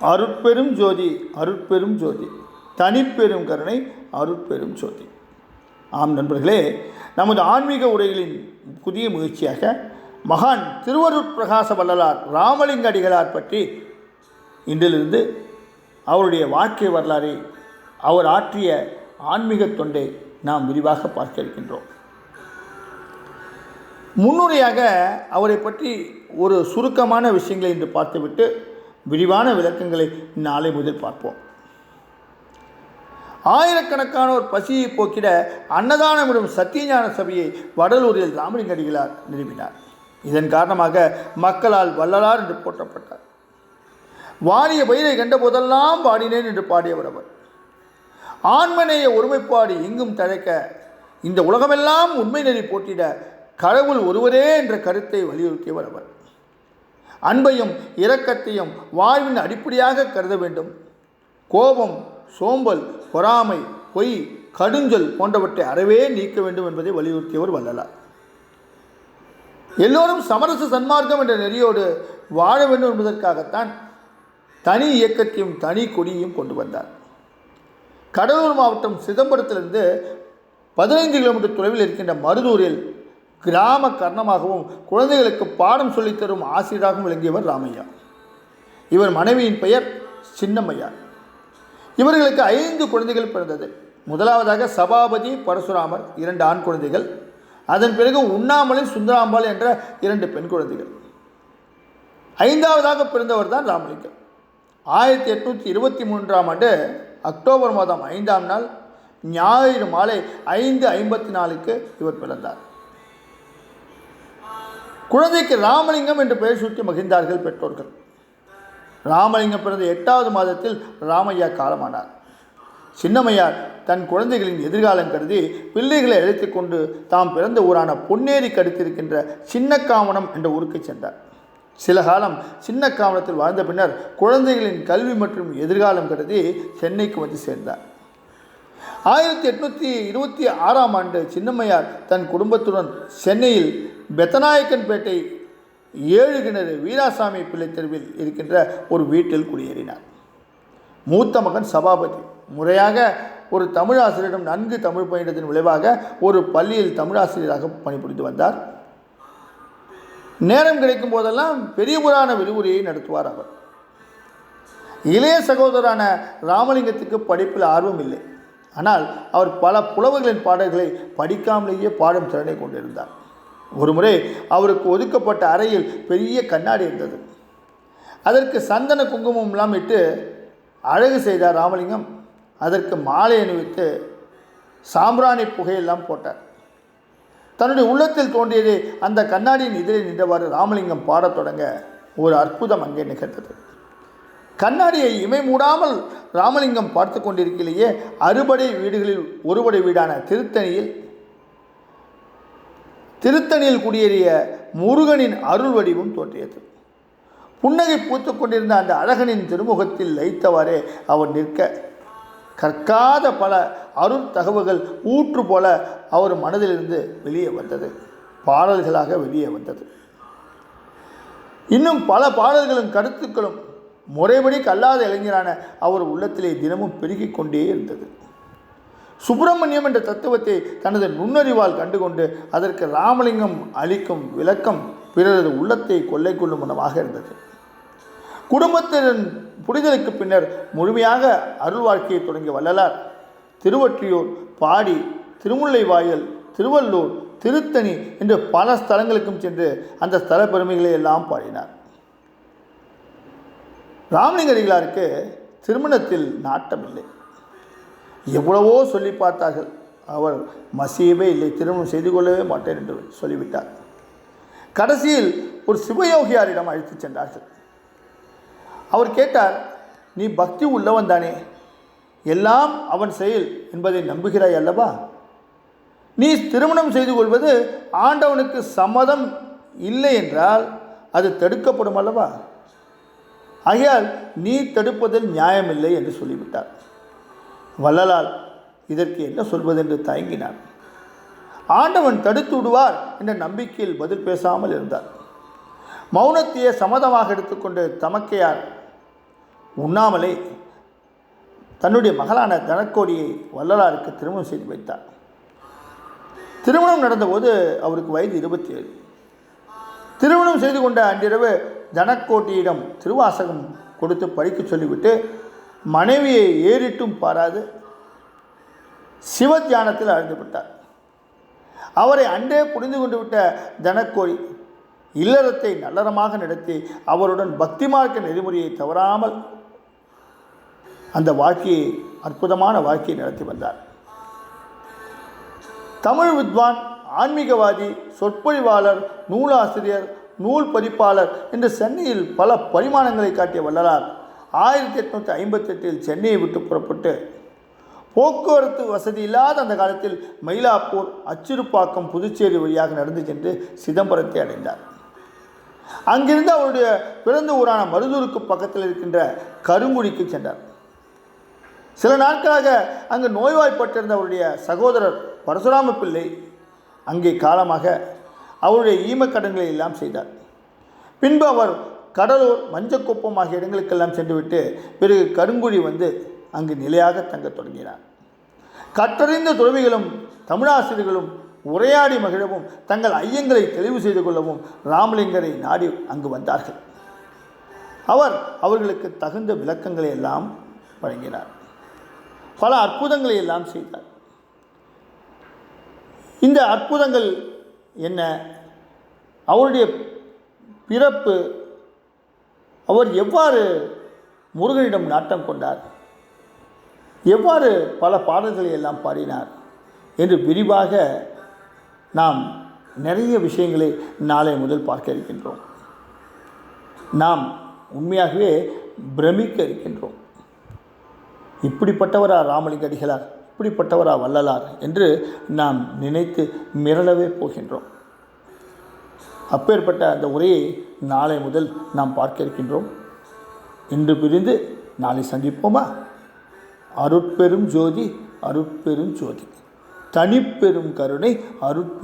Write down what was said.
அருட்பெரும் ஜோதி அருட்பெரும் ஜோதி. தனிப்பெரும் கருணை அருட்பெரும் ஜோதி. ஆம் நண்பர்களே நமது ஆன்மீக உரைகளின் புதிய முயற்சியாக மகான் திருவருட் பிரகாச வள்ளலார் ராமலிங்க அடிகளார் பற்றி இன்றிலிருந்து அவருடைய வாழ்க்கை வரலாறை அவர் ஆற்றிய ஆன்மீக தொண்டை நாம் விரிவாக பார்க்க இருக்கின்றோம். முன்னுரையாக அவரை பற்றி ஒரு சுருக்கமான விஷயங்களை இன்று பார்த்துவிட்டு விரிவான விளக்கங்களை நாளை முதல் பார்ப்போம். ஆயிரக்கணக்கானோர் பசியை போக்கிட அன்னதானமிடும் சத்தியஞான சபையை வடலூரில் ராமலிங்கடிகளார் நிறுவினார் இதன் காரணமாக மக்களால் வள்ளலார் என்று போற்றப்பட்டார். வாடிய பயிரை கண்ட போதெல்லாம் பாடினேன் என்று பாடியவர் அவர். ஆண்மநேய ஒருமைப்பாடு எங்கும் தழைக்க இந்த உலகமெல்லாம் உண்மை நெறி போட்டிட கடவுள் ஒருவரே என்ற கருத்தை வலியுறுத்தியவர் அவர். அன்பையும் இரக்கத்தையும் வாழ்வின் அடிப்படையாக கருத வேண்டும். கோபம் சோம்பல் பொறாமை பொய் கடுஞ்சொல் போன்றவற்றை அறவே நீக்க வேண்டும் என்பதை வலியுறுத்தியவர் வள்ளலார். எல்லோரும் சமரச சன்மார்க்கம் என்ற நெறியோடு வாழ வேண்டும் என்பதற்காகத்தான் தனி இயக்கத்தையும் தனி கொடியையும் கொண்டு வந்தார். கடலூர் மாவட்டம் சிதம்பரத்திலிருந்து பதினைந்து கிலோமீட்டர் தொலைவில் இருக்கின்ற மருதூரில் கிராம கர்ணமாகவும் குழந்தைகளுக்கு பாடம் சொல்லித் தரும் ஆசிரியராகவும் விளங்கியவர் ராமையா. இவர் மனைவியின் பெயர் சின்னம்மையா. இவர்களுக்கு ஐந்து குழந்தைகள் பிறந்தது. முதலாவதாக சபாபதி பரசுராமர் இரண்டு ஆண் குழந்தைகள். அதன் பிறகு உண்ணாமலை சுந்தராம்பாள் என்ற இரண்டு பெண் குழந்தைகள். ஐந்தாவதாக பிறந்தவர் தான் ராமலிங்கம். ஆயிரத்தி எட்நூற்றி இருபத்தி மூன்றாம் ஆண்டு அக்டோபர் மாதம் ஐந்தாம் நாள் ஞாயிறு மாலை ஐந்து ஐம்பத்தி நாலுக்கு இவர் பிறந்தார். குழந்தைக்கு ராமலிங்கம் என்று பெயர் சூட்டி மகிழ்ந்தார்கள் பெற்றோர்கள். ராமலிங்கம் பிறந்த எட்டாவது மாதத்தில் ராமையா காலமானார். சின்னம்மையார் தன் குழந்தைகளின் எதிர்காலம் கருதி பிள்ளைகளை அழைத்து கொண்டு தாம் பிறந்த ஊரான பொன்னேரி கடுத்திருக்கின்ற சின்னக்காவனம் என்ற ஊருக்கு சென்றார். சில காலம் சின்னக்காவனத்தில் வாழ்ந்த பின்னர் குழந்தைகளின் கல்வி மற்றும் எதிர்காலம் கருதி சென்னைக்கு வந்து சேர்ந்தார். ஆயிரத்தி எட்நூற்றி இருபத்தி ஆறாம் ஆண்டு சின்னம்மையார் தன் குடும்பத்துடன் சென்னையில் பெத்தநாயக்கன்பேட்டை ஏழு கிணறு வீராசாமி பிள்ளை தெருவில் இருக்கின்ற ஒரு வீட்டில் குடியேறினார். மூத்த மகன் சபாபதி. முறையாக ஒரு தமிழாசிரியரிடம் நன்கு தமிழ் பயின்றதன் விளைவாக ஒரு பள்ளியில் தமிழாசிரியராக பணிபுரிந்து வந்தார். நேரம் கிடைக்கும் போதெல்லாம் பெரிய புராண விரிவுரையை நடத்துவார் அவர். இளைய சகோதரான ராமலிங்கத்துக்கு படிப்பில் ஆர்வம் இல்லை. ஆனால் அவர் பல புலவர்களின் பாடல்களை படிக்காமலேயே பாடும் திறனை கொண்டிருந்தார். ஒருமுறை அவருக்கு ஒதுக்கப்பட்ட அறையில் பெரிய கண்ணாடி இருந்தது. அதற்கு சந்தன குங்குமம்லாம் இட்டு அழகு செய்தார் ராமலிங்கம். அதற்கு மாலை அணிவித்து சாம்பிராணி புகையெல்லாம் போட்டார். தன்னுடைய உள்ளத்தில் தோன்றியது அந்த கண்ணாடியின் எதிரே நின்றவாறு ராமலிங்கம் பாடத் தொடங்க ஒரு அற்புதம் அங்கே நிகழ்ந்தது. கண்ணாடியை இமை மூடாமல் ராமலிங்கம் பார்த்து கொண்டிருக்கையிலேயே அறுபடை வீடுகளில் ஒருபடை வீடான திருத்தணியில் திருத்தணியில் குடியேறிய முருகனின் அருள் வடிவம் தோற்றியது புன்னகை பூத்து கொண்டிருந்த அந்த அழகனின் திருமுகத்தில் லைத்தவாறே அவர் நிற்க கற்காத பல அருள் தகவல்கள் ஊற்று போல அவர் மனதிலிருந்து வெளியே வந்தது. பாடல்களாக வெளியே வந்தது. இன்னும் பல பாடல்களும் கருத்துக்களும் முறைப்படி கல்லாத இளைஞரான அவர் உள்ளத்திலே தினமும் பெருகிக் கொண்டே இருந்தது. சுப்பிரமணியம் என்ற தத்துவத்தை தனது நுண்ணறிவால் கண்டுகொண்டு அதற்கு ராமலிங்கம் அளிக்கும் விளக்கம் பிறரது உள்ளத்தை கொள்ளை கொள்ளும் மனமாக இருந்தது. குடும்பத்தின் புரிதலுக்கு பின்னர் முழுமையாக அருள் வாழ்க்கையை தொடங்கிய வள்ளலார் திருவொற்றியூர் பாடி திருமுல்லைவாயல் திருவள்ளூர் திருத்தணி என்று பல ஸ்தலங்களுக்கும் சென்று அந்த ஸ்தல பெருமைகளை எல்லாம் பாடினார். ராமலிங்கடிகளாருக்கு திருமணத்தில் நாட்டமில்லை. எவ்வளவோ சொல்லி பார்த்தார்கள். அவர் மசியவே இல்லை திருமணம் செய்து கொள்ளவே மாட்டேன் என்று சொல்லிவிட்டார். கடைசியில் ஒரு சிவயோகியாரிடம் அழைத்துச் சென்றார்கள். அவர் கேட்டார் நீ பக்தி உள்ளவன் தானே? எல்லாம் அவன் செயல் என்பதை நம்புகிறாய் அல்லவா? நீ திருமணம் செய்து கொள்வது ஆண்டவனுக்கு சம்மதம் இல்லை என்றால் அது தடுக்கப்படும் அல்லவா? ஆகையால் நீ தடுப்பதில் நியாயமில்லை என்று சொல்லிவிட்டார். வள்ளலால் இதற்கு என்ன சொல்வதென்று தயங்கினார் ஆண்டவன் தடுத்து விடுவார் என்ற நம்பிக்கையில் பதில் பேசாமல் இருந்தார் மௌனத்தையே சம்மதமாக எடுத்துக்கொண்டு தமக்கையார் உண்ணாமலே தன்னுடைய மகளான தனக்கோடியை வள்ளலாருக்கு திருமணம் செய்து வைத்தார். திருமணம் நடந்தபோது அவருக்கு வயது இருபத்தி ஏழு திருமணம் செய்து கொண்ட அன்றிரவு தனக்கோட்டியிடம் திருவாசகம் கொடுத்து படிக்க சொல்லிவிட்டு மனைவியை ஏறிட்டும் பாராது. சிவ தியானத்தில் அழிந்து விட்டார். அவரை அன்றே புரிந்து கொண்டு விட்ட தனக்கோடி இல்லறத்தை நல்லறமாக நடத்தி அவருடன் பக்தி மார்க்க நெறிமுறையை தவறாமல் அந்த வாழ்க்கையை அற்புதமான வாழ்க்கையை நடத்தி வந்தார். தமிழ் வித்வான் ஆன்மீகவாதி சொற்பொழிவாளர் நூலாசிரியர் நூல் பதிப்பாளர் என்று சென்னையில் பல பரிமாணங்களை காட்டிய வள்ளலார் ஆயிரத்தி எட்நூற்றி ஐம்பத்தெட்டில் சென்னையை விட்டு புறப்பட்டு போக்குவரத்து வசதி இல்லாத அந்த காலத்தில் மயிலாப்பூர் அச்சிறுப்பாக்கம் புதுச்சேரி வழியாக நடந்து சென்று சிதம்பரத்தை அடைந்தார். அங்கிருந்து அவருடைய பிறந்த ஊரான மருதூருக்கு பக்கத்தில் இருக்கின்ற கருங்குடிக்கு சென்றார். சில நாட்களாக அங்கு நோய்வாய்ப்பட்டிருந்த அவருடைய சகோதரர் பரசுராம பிள்ளை அங்கே காலமாக அவருடைய ஈமக்கடன்களை எல்லாம் செய்தார். பின்பு அவர் கடலூர் மஞ்சக்குப்பம் ஆகிய இடங்களுக்கெல்லாம் சென்றுவிட்டு பிறகு கருங்குழி வந்து அங்கு நிலையாக தங்கத் தொடங்கினார். கற்றறிந்த துறவிகளும் தமிழாசிரியர்களும் உரையாடி மகிழவும் தங்கள் ஐயங்களை தெளிவு செய்து கொள்ளவும் ராமலிங்கரை நாடி அங்கு வந்தார்கள். அவர் அவர்களுக்கு தகுந்த விளக்கங்களை எல்லாம் வழங்கினார். பல அற்புதங்களை எல்லாம் செய்தார். இந்த அற்புதங்கள் என்ன? அவருடைய பிறப்பு அவர் எவ்வாறு முருகனிடம் நாட்டம் கொண்டார்? எவ்வாறு பல பாடல்களை எல்லாம் பாடினார்? என்று விரிவாக நாம் நிறைய விஷயங்களை நாளை முதல் பார்க்க இருக்கின்றோம். நாம் உண்மையாகவே பிரமிக்க இருக்கின்றோம். இப்படிப்பட்டவரா ராமலிங்க அடிகளார் இப்படிப்பட்டவரா வள்ளலார்? என்று நாம் நினைத்து மிரளவே போகின்றோம். அப்பேற்பட்ட அந்த உரையை நாளை முதல் நாம் பார்க்க இருக்கின்றோம். இன்று பிரிந்து நாளை சந்திப்போமா? அருட்பெரும் ஜோதி அருட்பெரும் ஜோதி. தனிப்பெரும் கருணை அருட்பெரும்